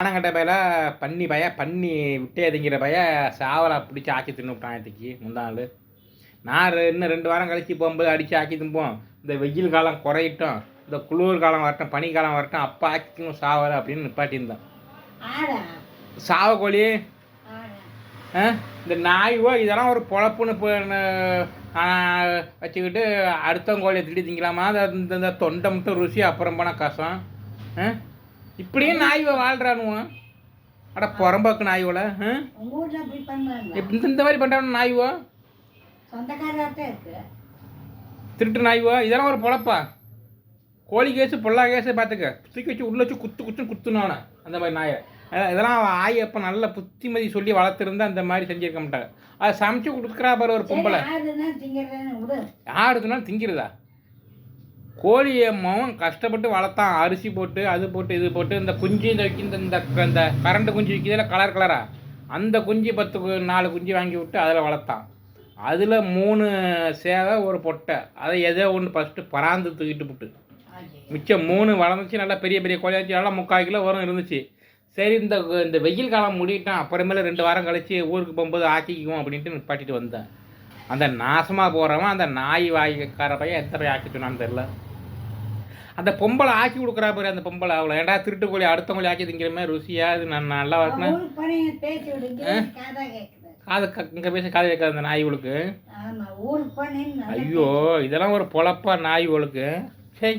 ஆனங்கட்ட பையில பன்னி பய பன்னி விட்டே திங்கிற பய சாவலா பிடிச்சி ஆக்கி தின்னுவிட்டான் நேற்றுக்கு முந்தா நாள். நான் இன்னும் ரெண்டு வாரம் கழிச்சு போகும்போது அடித்து ஆக்கி திம்போம் இந்த வெயில் காலம் குறையட்டும். இந்த குளிர் காலம் வரட்டும் பனி காலம் வரட்டும் அப்போ ஆக்கிக்கணும் சாவலை அப்படின்னு நிப்பாட்டியிருந்தேன் ஆடா. சாவ கோழி. ஆடா. ஆ? இந்த நாய்வோ இதெல்லாம் ஒரு பொழப்புன்னு வச்சுக்கிட்டு அடுத்த கோழியை திட்டி திங்கலாமா? அது இந்த இந்த தொண்டை மட்டும் ருசி அப்புறம் போனால் கஷ்டம் இப்படியும் நாய்வ வாழ்கிறானுவோ அட புறம்போக்கு நாய்வோல இந்த மாதிரி பண்ணுறானு நாய்வோ? திருட்டு நாய்வோ? இதெல்லாம் ஒரு பொழப்பா? கோழி கேஸு பொல்லா கேஸு பார்த்துக்க தூக்கி வச்சு உள்ள வச்சு குத்து குத்துன்னு குத்துனானே அந்த மாதிரி நாயை. இதெல்லாம் அவன் ஆய் அப்போ நல்ல புத்திமதி சொல்லி வளர்த்துருந்தா அந்த மாதிரி செஞ்சிருக்க மாட்டாங்க. அதை சமைச்சு கொடுக்குறா பாரு ஒரு பொம்பளை. ஆடுதுன்னா திங்கிறதா? கோழி அம்மாவும் கஷ்டப்பட்டு வளர்த்தான். அரிசி போட்டு அது போட்டு இது போட்டு இந்த குஞ்சு இந்த இந்த இந்த இந்த கரண்ட் குஞ்சு விற்கிதுல கலர் கலரா அந்த குஞ்சு பத்து நாலு குஞ்சு வாங்கி விட்டு அதில் வளர்த்தான். அதில் மூணு சேவை ஒரு பொட்டை. அதை எதோ ஒன்று ஃபஸ்ட்டு பராந்து தூக்கிட்டு விட்டு மிச்சம் மூணு வளர்ந்துச்சு நல்லா பெரிய பெரிய கோழியாச்சு நல்லா முக்கால் கிலோ வரும் இருந்துச்சு. சரி இந்த இந்த வெயில் காலம் முடிட்டான் அப்புறமேல ரெண்டு வாரம் கழிச்சு ஊருக்கு போகும்போது ஆக்கிக்குவோம் அப்படின்ட்டு நிப்பாட்டிட்டு வந்தேன். அந்த நாசமாக போகிறவன் அந்த நாய் வாய்க்கார பையன் எத்தனை ஆக்கி சொன்னான்னு தெரில அந்த பொம்பளை ஆக்கி கொடுக்குறா பாரு அந்த பொம்பளை. அவ்வளோ ஏன்டா திருட்டு கோழி அடுத்த கோழி ஆக்கி திங்கிற மாதிரி ருசியா இது நான் நல்லா விடுங்க காதா கேட்குது இங்கே பேச காது வைக்காது அந்த போனேன்னு நல்லா ஐயோ இதெல்லாம் ஒரு பொழப்பா நாய்களுக்கு சரி